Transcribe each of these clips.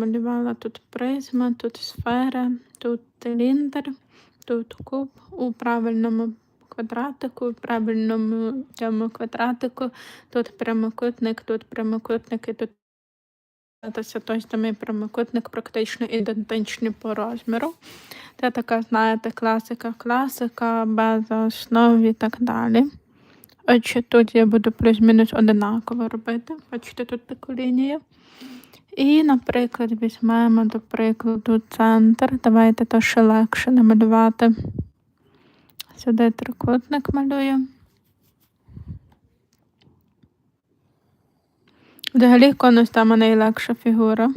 намалювала тут призма, тут сфера, тут циліндр, тут куб у правильному квадратику, у правильному цьому квадратику, тут прямокутник, тут прямокутник і тут той самий прямокутник, практично ідентичні по розміру. Це така, знаєте, класика, класика, база основ і так далі. Отже, тут я буду плюс-мінус одинаково робити. Бачите, тут таку лінію. І, наприклад, візьмемо, до прикладу, центр. Давайте то ще легше намалювати. Сюди трикутник малюю. Взагалі конус там найлегша фігура.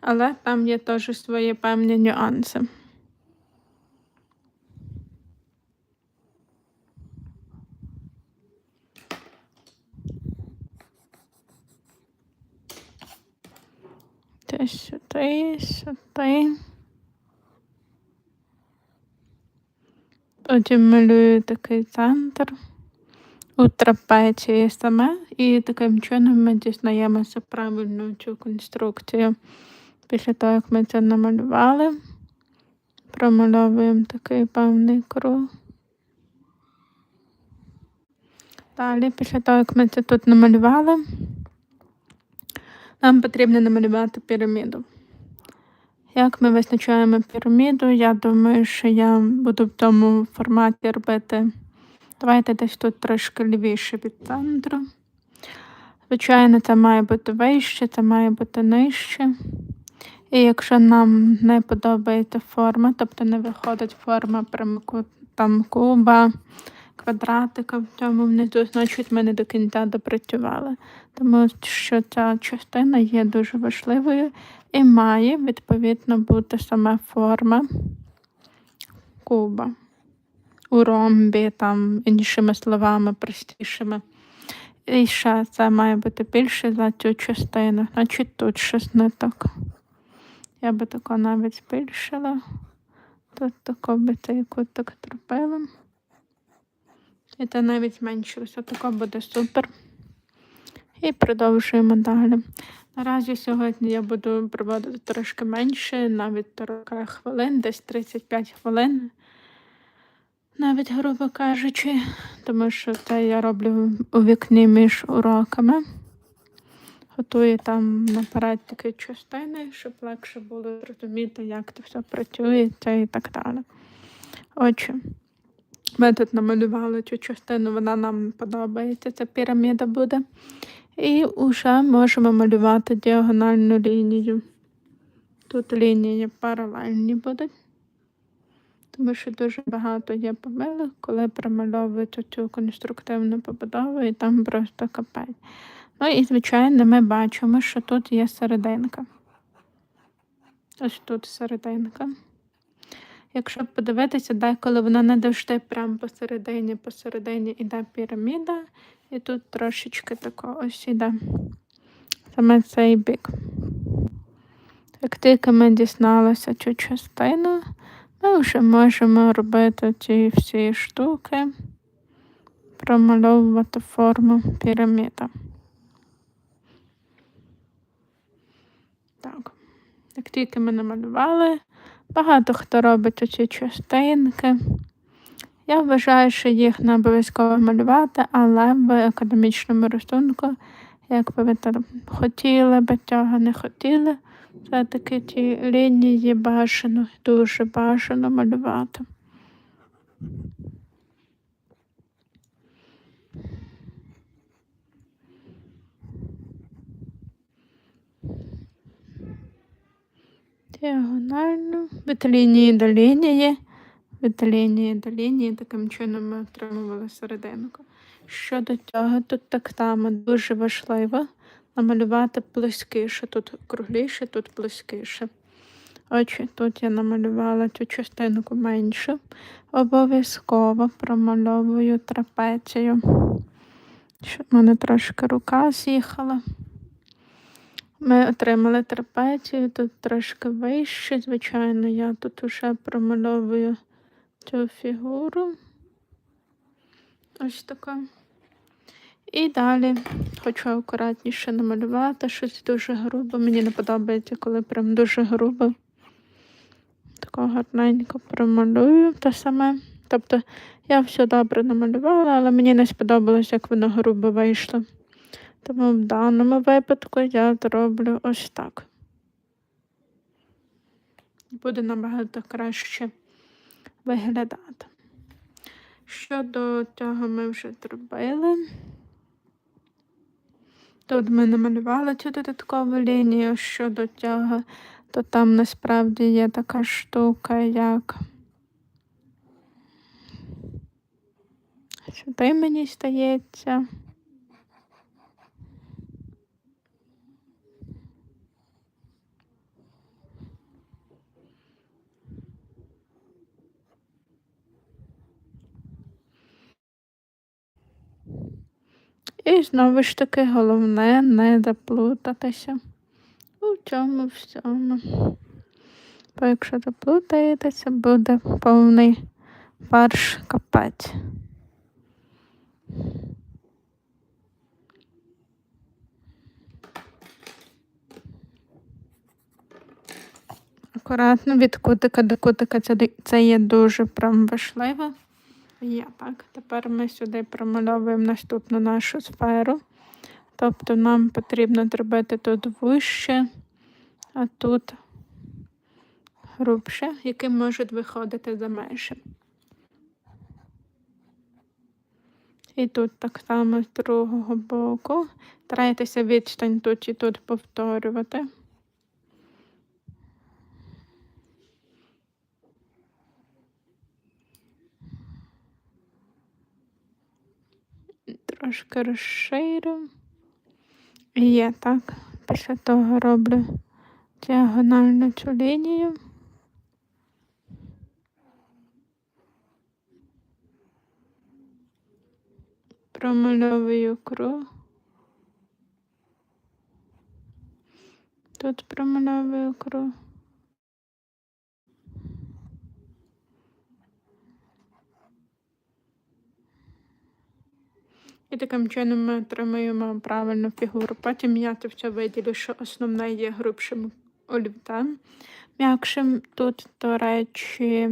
Але там є теж свої певні нюанси. Те сюди, сюди. Потім малюю такий центр у трапеції саме, і таким чином ми дізнаємося правильну цю конструкцію. Після того, як ми це намалювали, промальовуємо такий певний круг. Далі, після того, як ми це тут намалювали, нам потрібно намалювати піраміду. Як ми визначаємо піраміду, я думаю, що я буду в тому форматі робити. Давайте десь тут трошки лівіше від центру. Звичайно, це має бути вище, це має бути нижче. І якщо нам не подобається форма, тобто не виходить форма там куба, квадратика в цьому внизу, значить ми не до кінця допрацювали. Тому що ця частина є дуже важливою і має, відповідно, бути саме форма куба. У ромбі, там, іншими словами, простішими. І ще це має бути більше за цю частину. Значить тут щось не. Я би тако навіть збільшила. Тут тако би цей куток зробила. І це навіть зменшилося. Тако буде супер. І продовжуємо далі. Наразі сьогодні я буду проводити трошки менше, навіть трохи хвилин, десь 35 хвилин, навіть, грубо кажучи, тому що це я роблю у вікні між уроками. Готую там наперед такі частини, щоб легше було зрозуміти, як це все працює і так далі. Отже, ми тут намалювали цю частину, вона нам подобається, ця піраміда буде. І вже можемо малювати діагональну лінію. Тут лінії паралельні будуть, тому що дуже багато є помилок, коли промальовують цю конструктивну побудову і там просто капець. Ну і, звичайно, ми бачимо, що тут є серединка. Ось тут серединка. Якщо подивитися, деколи вона не завжди прямо посередині, посередині іде піраміда, і тут трошечки тако ось іде саме цей бік. Як тільки ми дізналися цю частину, ми вже можемо робити ці всі штуки, промальовувати форму піраміда. Так, як тільки ми намалювали, багато хто робить оці частинки. Я вважаю, що їх не обов'язково малювати, але в академічному рисунку, як би ви там хотіли би цього не хотіли, все-таки ті лінії бажано, дуже бажано малювати. Діагонально від лінії до лінії від лінії до лінії, таким чином ми отримували серединку. Щодо цього, тут так само дуже важливо намалювати плоскіше, тут кругліше, тут плоскіше. Отже, тут я намалювала цю частинку меншу, обов'язково промальовую трапецію. Щоб мене трошки рука з'їхала. Ми отримали трапецію, тут трошки вище, звичайно, я тут уже промальовую цю фігуру. Ось така. І далі хочу акуратніше намалювати щось дуже грубо. Мені не подобається, коли прям дуже грубо. Тако гарненько промалюю те саме. Тобто я все добре намалювала, але мені не сподобалось, як воно грубо вийшло. Тому в даному випадку я зроблю ось так. Буде набагато краще виглядати. Щодо цього ми вже зробили. Тут ми намалювали цю додаткову лінію щодо цього, то там насправді є така штука, як сюди мені стається. І знову ж таки головне не заплутатися у цьому всьому. Бо якщо заплутаєтеся, буде повний фарш капець. Акуратно від кутика до кутика це, є дуже прям важливо. Є так. Тепер ми сюди промальовуємо наступну нашу сферу. Тобто нам потрібно зробити тут вище, а тут грубше, які можуть виходити за межі. І тут так само з другого боку. Старайтеся відстань тут і тут повторювати. Трошки розширю. Є так. Після того роблю діагональну цю лінію. Промальовую круг. Тут промальовую круг. І таким чином ми отримуємо правильну фігуру. Потім я це все виділю, що основне є грубшим олівцем. М'якшим тут, до речі,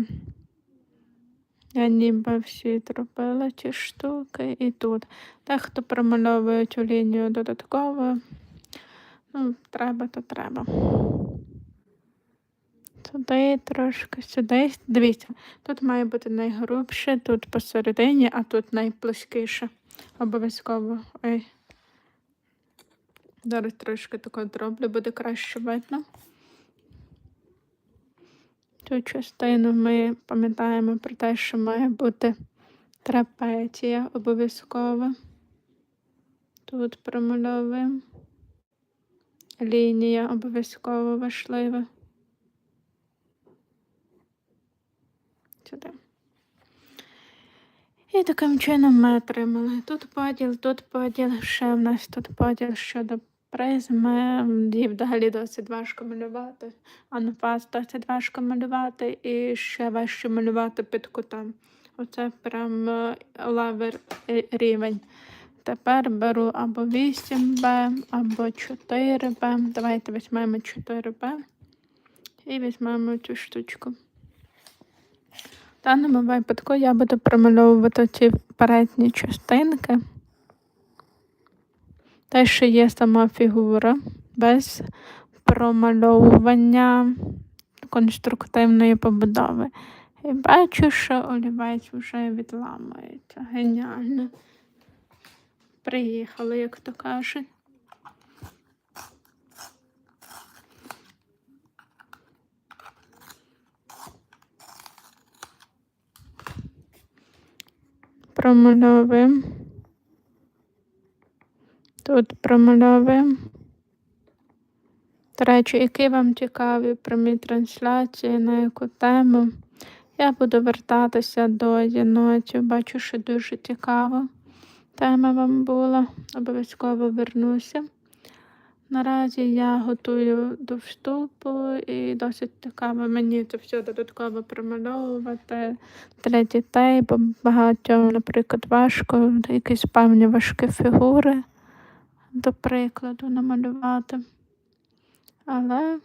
я ніби всі зробила ці штуки і тут. Те, хто промальовує цю лінію додатково, ну, треба, то треба. Сюди трошки сюди. Дивіться, тут має бути найгрубше, тут посередині, а тут найплоскіше. Обов'язково. Ой. Зараз трошки тако зроблю, буде краще видно. Цю частину ми пам'ятаємо про те, що має бути трапеція обов'язково. Тут промальовуємо. Лінія обов'язково важлива. Сюди. І таким чином ми отримали тут поділ, тут поділ, ще в нас тут поділ щодо призми. Її взагалі досить важко малювати. Анфас досить важко малювати і ще важче малювати під кутом. Оце прям е, лавер рівень. Тепер беру або 8Б, або 4Б. Давайте візьмемо 4Б і візьмемо цю штучку. Даному випадку я буду промальовувати ці передні частинки. Те, що є сама фігура без промальовування конструктивної побудови. І бачу, що олівець вже відламується. Геніально. Приїхали, як то кажуть. Промальовуємо. Тут промальовуємо. До речі, які вам цікаві прямі трансляції, на яку тему. Я буду вертатися до єнотів. Бачу, що дуже цікава Тема вам була. Обов'язково вернуся. Наразі я готую до вступу і досить цікаво мені це все додатково промальовувати для дітей, бо багатьом, наприклад, важко якісь певні важкі фігури, до прикладу, намалювати. Але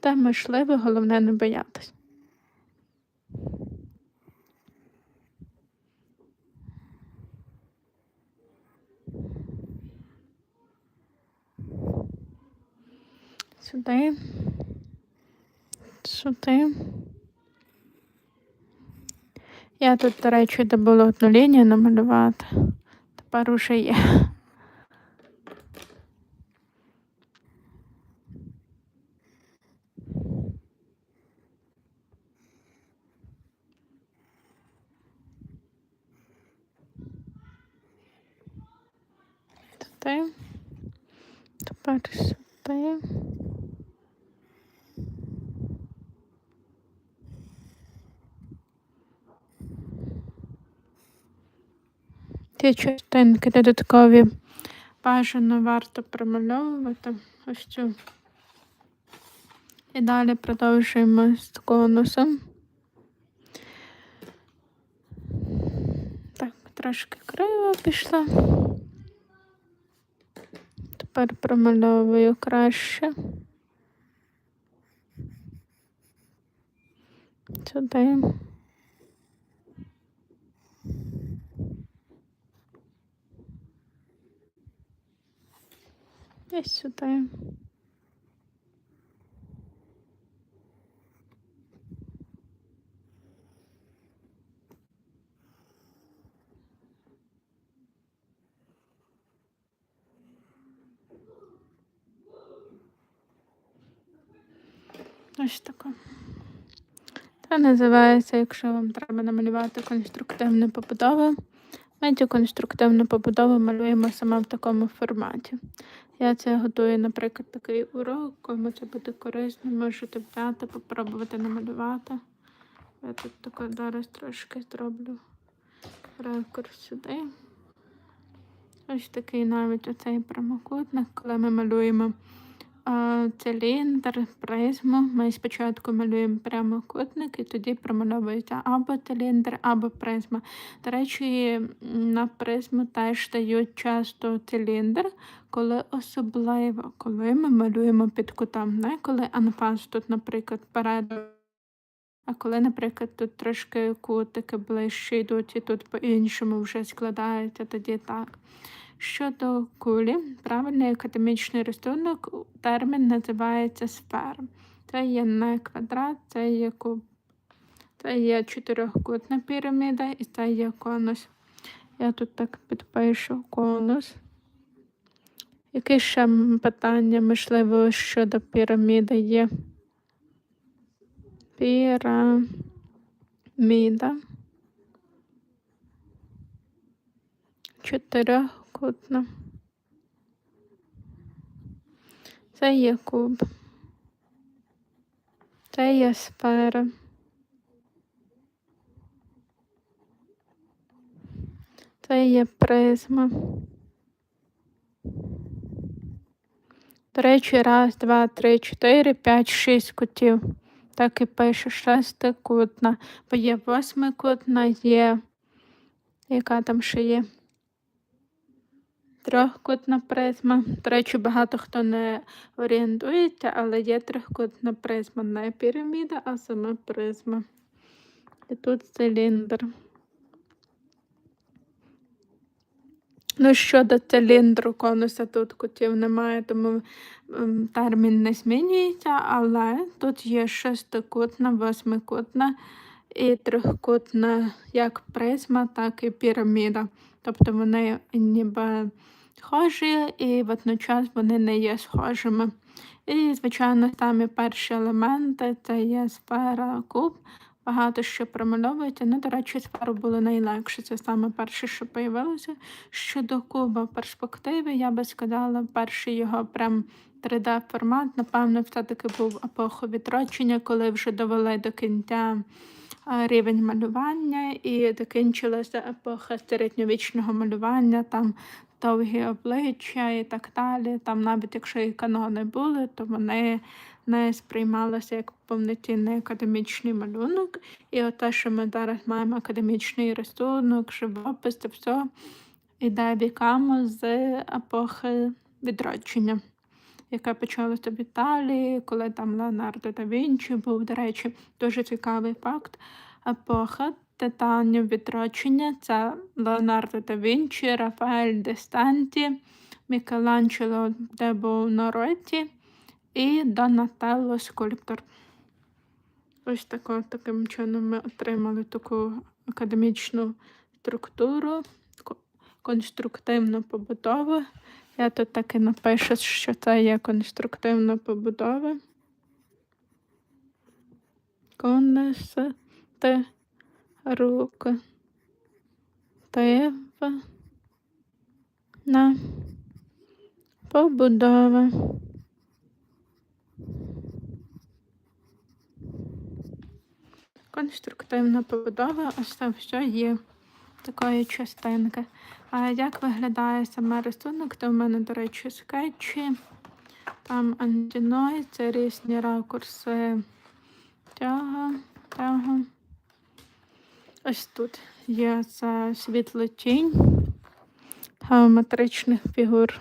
те можливо, головне не боятись. Сюди. Сюди. Я тут, до речі, добула одну лінію намалювати. Тепер уже є. Сюди. Тепер сюди. Ті частинки додаткові бажано варто промальовувати ось цю. І далі продовжуємо з конусом. Так, трошки криво пішла. Тепер промальовую краще. Сюди. І сюди. Ось таке. Це називається, якщо вам треба намалювати конструктивну побудову. Цю конструктивну побудову малюємо саме в такому форматі. Я це готую, наприклад, такий урок, кому це буде корисно, можете взяти, попробувати намалювати. Я тут тако зараз трошки зроблю ракурс сюди. Ось такий навіть оцей прямокутник, коли ми малюємо циліндр, призму. Ми спочатку малюємо прямокутник і тоді промальовується або циліндр, або призма. До речі, на призму теж дають часто циліндр, коли особливо, коли ми малюємо під кутом. Не коли анфас тут, наприклад, перед. А коли, наприклад, тут трошки кутики ближче йдуть і тут по-іншому вже складаються, тоді так. Щодо кулі, правильний академічний рисунок термін називається сфера. Це є не квадрат, це є куб. Це є чотирьохкутна піраміда і це є конус. Я тут так підпишу конус. Які ще питання, можливо, щодо піраміди є? Піраміда. Чотирьохкутна. Це є куб. Це є сфера. Це є призма. До речі, раз, два, три, чотири, п'ять, шість кутів. Так і пише шестикутна. Бо є восьмикутна, є. Яка там ще є? Трьохкутна призма. До речі, багато хто не орієнтується, але є трьохкутна призма. Не піраміда, а сама призма. І тут циліндр. Ну, щодо циліндру конуса тут кутів немає, тому ем, термін не змінюється, але тут є шестикутна, восьмикутна і трьохкутна як призма, так і піраміда. Тобто вони ніби схожі і водночас вони не є схожими. І, звичайно, самі перші елементи це є сфера куб. Багато що промальовується. Ну, до речі, сферу було найлегше. Це саме перше, що появилося. Щодо куба перспективи, я би сказала, перший його прям 3D-формат, напевно, все-таки був епоху відродження, коли вже довели до кінця рівень малювання і закінчилася епоха середньовічного малювання. Там довгі обличчя і так далі. Там навіть якщо і канони були, то вони не сприймалися як повноцінний академічний малюнок. І от те, що ми зараз маємо академічний рисунок, живопис, це все йде віками з епохи відродження, яке почалося в Італії, коли там Леонардо да Вінчі був, до речі, дуже цікавий факт. Епоха титанів відродження це Леонардо да Вінчі, Рафаель де Станті, Мікеланджело де Бонаротті і Донателло скульптор. Ось тако, таким чином ми отримали таку академічну структуру, ко- конструктивну побудову. Я тут так і напишу, що це є конструктивна побудова. Конести руки. Тива. На побудова. Конструктивна побудова, ось це все є такої частинки. Як виглядає саме рисунок, то в мене, до речі, скетчі. Там антіной, це різні ракурси цього, тяга. Ось тут є це світло-тінь геометричних фігур.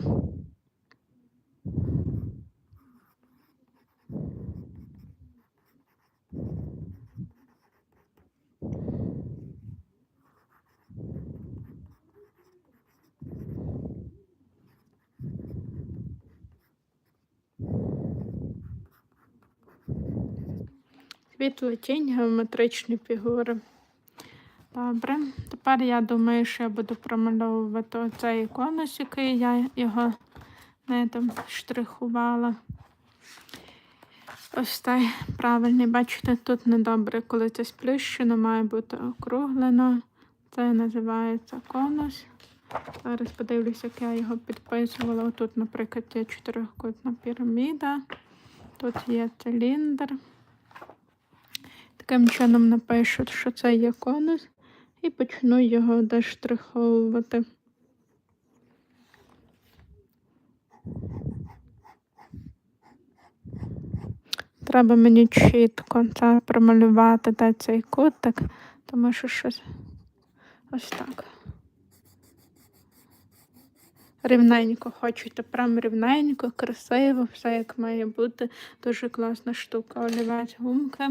Світло тінь, геометричні фігури. Добре. Тепер я думаю, що я буду промальовувати оцей конус, який я його не там штрихувала. Ось цей правильний. Бачите, тут недобре, коли це сплющено, має бути округлено. Це називається конус. Зараз подивлюся, як я його підписувала. Тут, наприклад, є чотирикутна піраміда. Тут є циліндр. Таким чином напишу, що це є конус, і почну його дештриховувати. Треба мені чітко це промалювати де цей кутик, тому що щось ось так. Рівненько хочете, прям рівненько, красиво, все як має бути. Дуже класна штука. Олівець гумки.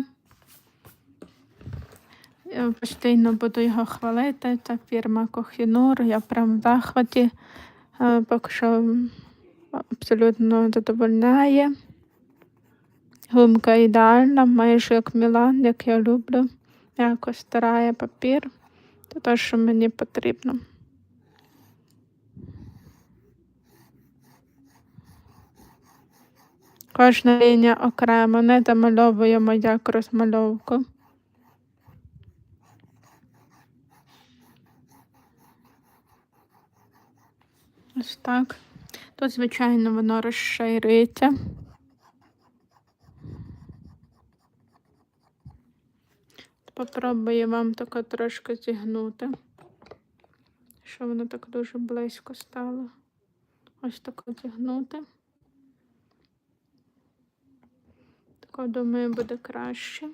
Я постійно буду його хвалити. Це фірма Кохінур. Я прям в захваті. Е, Поки що абсолютно задовольняє. Гумка ідеальна, майже як Мілан, як я люблю. Якось старає папір. Це те, що мені потрібно. Кожна лінія окремо, не замальовуємо як розмальовку. Ось так. Тут, звичайно, воно розширюється. Попробую вам тако трошки зігнути, що воно так дуже близько стало. Ось тако зігнути. Тако, думаю, буде краще.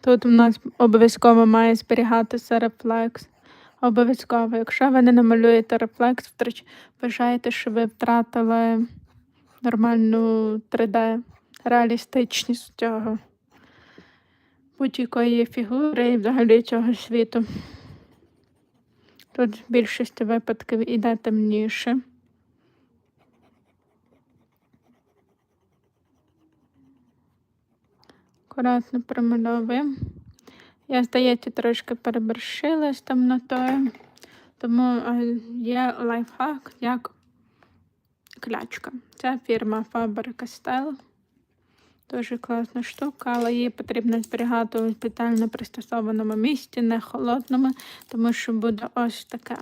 Тут у нас обов'язково має зберігатися рефлекс. Обов'язково. Якщо ви не намалюєте рефлекс, втрач... вважаєте, що ви втратили нормальну 3D реалістичність цього будь-якої фігури і взагалі цього світу. Тут в більшості випадків іде темніше. Акуратно промальовуємо. Я, здається, трошки переборщила з темнотою, тому е, є лайфхак як клячка. Це фірма Faber-Castell. Дуже класна штука, але її потрібно зберігати у спеціально пристосованому місці, не холодному, тому що буде ось таке.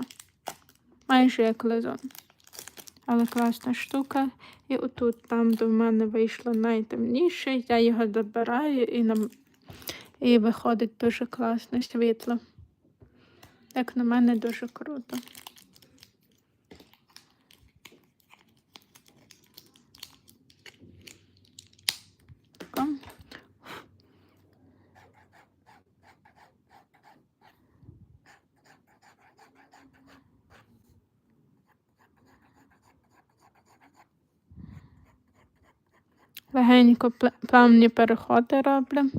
Майже як лизун. Але класна штука. І отут, там, в мене вийшло найтемніше, я його забираю і і виходить дуже класне світло. Як на мене, дуже круто. Легенько плавні переходи роблю.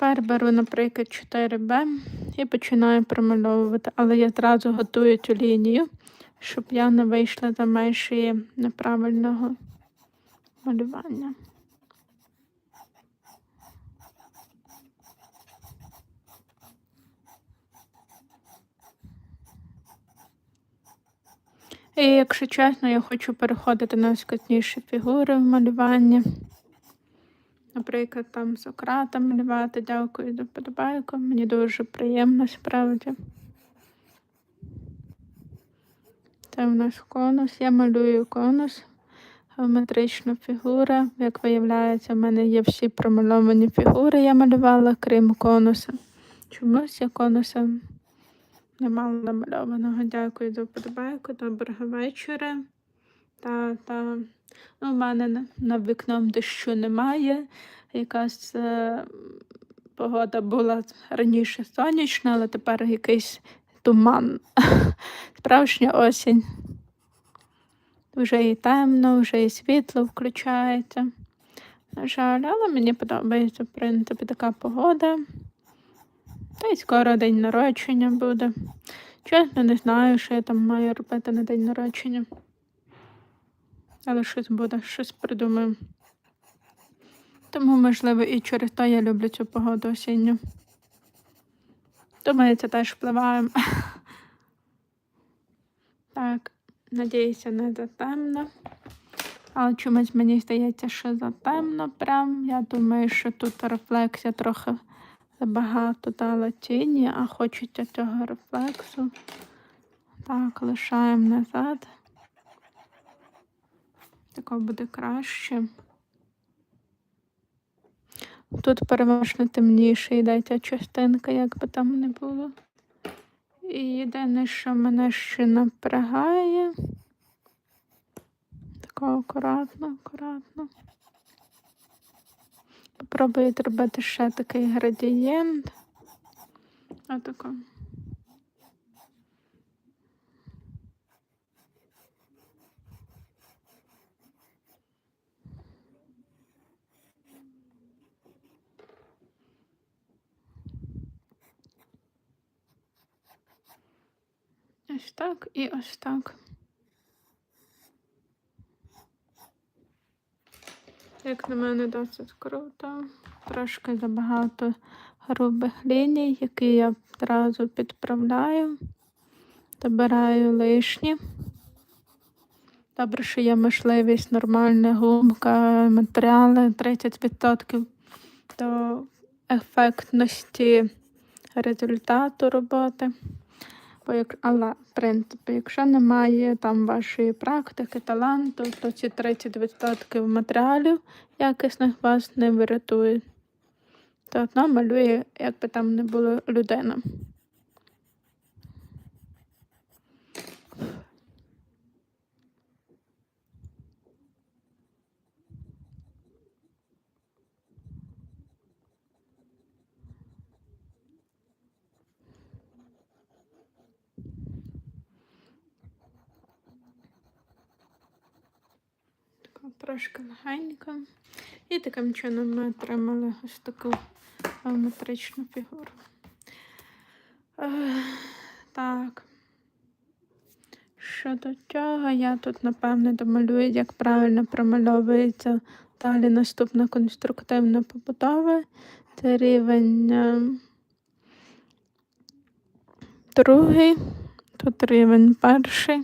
Тепер беру, наприклад, 4Б і починаю промальовувати, але я одразу готую цю лінію, щоб я не вийшла за межі неправильного малювання. І якщо чесно, я хочу переходити на складніші фігури в малюванні. Наприклад, там Сократа малювати, дякую за подобайку. Мені дуже приємно справді. Це у нас конус. Я малюю конус, геометрична фігура. Як виявляється, в мене є всі промальовані фігури, я малювала, крім конуса. Чомусь я конуса не мала намальованого. Дякую за вподобайку. Доброго вечора. Та, та. Ну, у мене на, на вікном дощу немає. Якась е, погода була раніше сонячна, але тепер якийсь туман. Справжня осінь. Вже і темно, вже і світло включається. На жаль, але мені подобається, в принципі, така погода. Та й скоро день народження буде. Чесно, не знаю, що я там маю робити на день народження. Але щось буде, щось придумаю. Тому, можливо, і через то я люблю цю погоду осінню. Думаю, це теж впливає. Так, надіюся, не затемно. Але чомусь мені здається, що затемно прям. Я думаю, що тут рефлексія трохи забагато дала тіні, а хочеться цього рефлексу. Так, лишаємо назад. Тако буде краще. Тут переважно темніше йде ця частинка, як би там не було. І єдине, що мене ще напрягає. Тако акуратно, акуратно. Попробую зробити ще такий градієнт. Отако. Ось так і ось так. Як на мене, досить круто. Трошки забагато грубих ліній, які я одразу підправляю. Добираю лишні. Добре, що є можливість нормальна гумка, матеріали 30% до ефектності результату роботи. Бо але, в принципі, якщо немає там вашої практики, таланту, то ці 30% матеріалів якісних вас не врятують. То одно малює, як би там не було людина. Така Трошки легенько. І таким чином ми отримали ось таку геометричну фігуру. Ех, Так. Щодо цього, я тут, напевне, домалюю, як правильно промальовується далі наступна конструктивна побудова. Це рівень е, другий, тут рівень перший.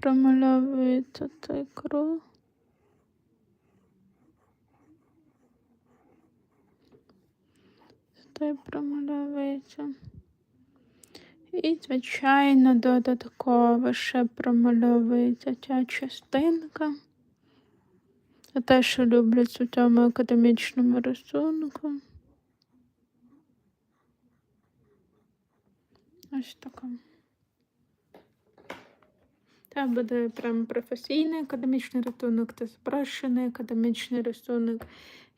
Промальовується цей круг. Той промальовується. І, звичайно, додатково ще промальовується ця частинка. Те, що люблять у цьому академічному рисунку. Ось така. Це буде прям професійний академічний рисунок, це спрощений академічний рисунок.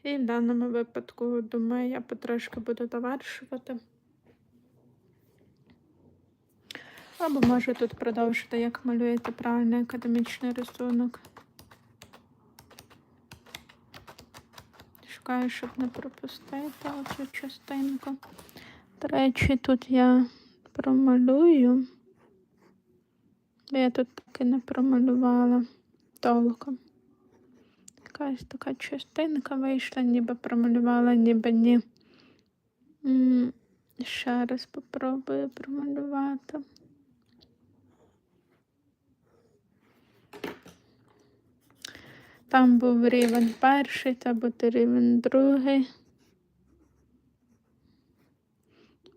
І в даному випадку, думаю, я потрошки буду довершувати. Або можу тут продовжити, як малюєте правильний академічний рисунок. Шукаю, щоб не пропустити оцю частинку. До речі, тут я промалюю. Я тут таки не промалювала толком. Якась така частинка вийшла, ніби промалювала, ніби ні. Ще раз попробую промалювати. Там був рівень перший, та буде рівень другий.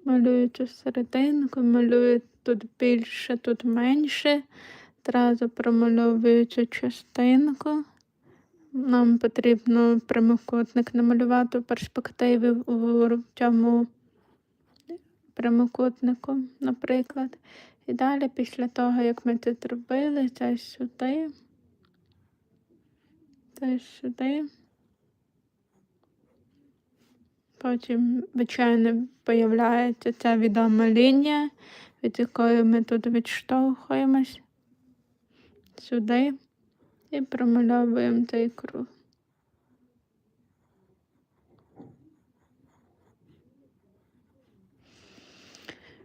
Малюю цю серединку, малюю тут більше, тут менше. Одразу промальовую цю частинку. Нам потрібно прямокутник намалювати в перспективі в цьому прямокутнику, наприклад. І далі, після того, як ми це зробили, це сюди, це сюди. Потім, звичайно, з'являється ця відома лінія, від якої ми тут відштовхуємось сюди і промальовуємо цей круг.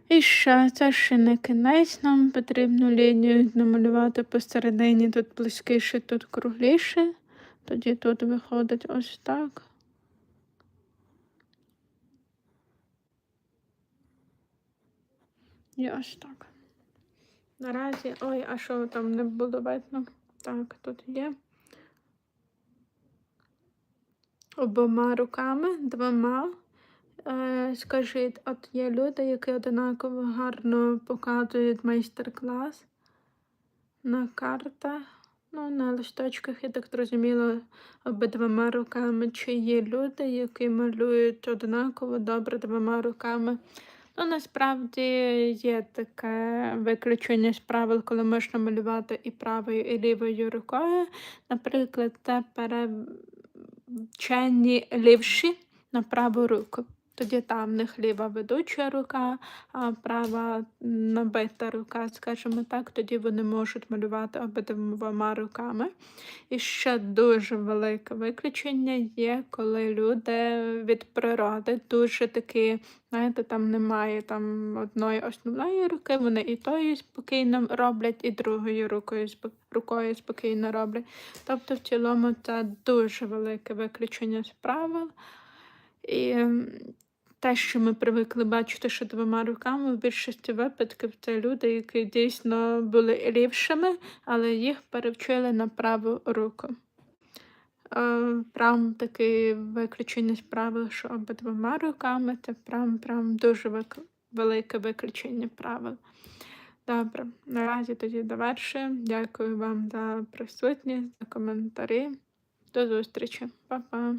І ще це ще не кінець, нам потрібно лінію намалювати посередині, тут близькіше, тут кругліше. Тоді тут виходить ось так. І так. Наразі. Ой, а що там не було видно? Так, тут є. Обома руками, двома. Е, Скажіть, от є люди, які одинаково гарно показують майстер-клас на картах, ну, на листочках, я так зрозуміла, обидвома руками. Чи є люди, які малюють одинаково добре двома руками? Ну, насправді є таке виключення з правил, коли можна малювати і правою, і лівою рукою. Наприклад, це перевчені лівші на праву руку. Тоді там в них ліва ведуча рука, а права набита рука, скажімо так, тоді вони можуть малювати обидвома руками. І ще дуже велике виключення є, коли люди від природи дуже такі, знаєте, там немає там одної основної руки, вони і тою спокійно роблять, і другою рукою рукою спокійно роблять. Тобто, в цілому, це дуже велике виключення з правил. І те, що ми привикли бачити, що двома руками в більшості випадків це люди, які дійсно були лівшими, але їх перевчили на праву руку. Е, прям таке виключення з правил, що обидвома руками це прям прям дуже велике виключення правил. Добре, наразі тоді довершую. Дякую вам за присутність, за коментарі. До зустрічі, Па-па!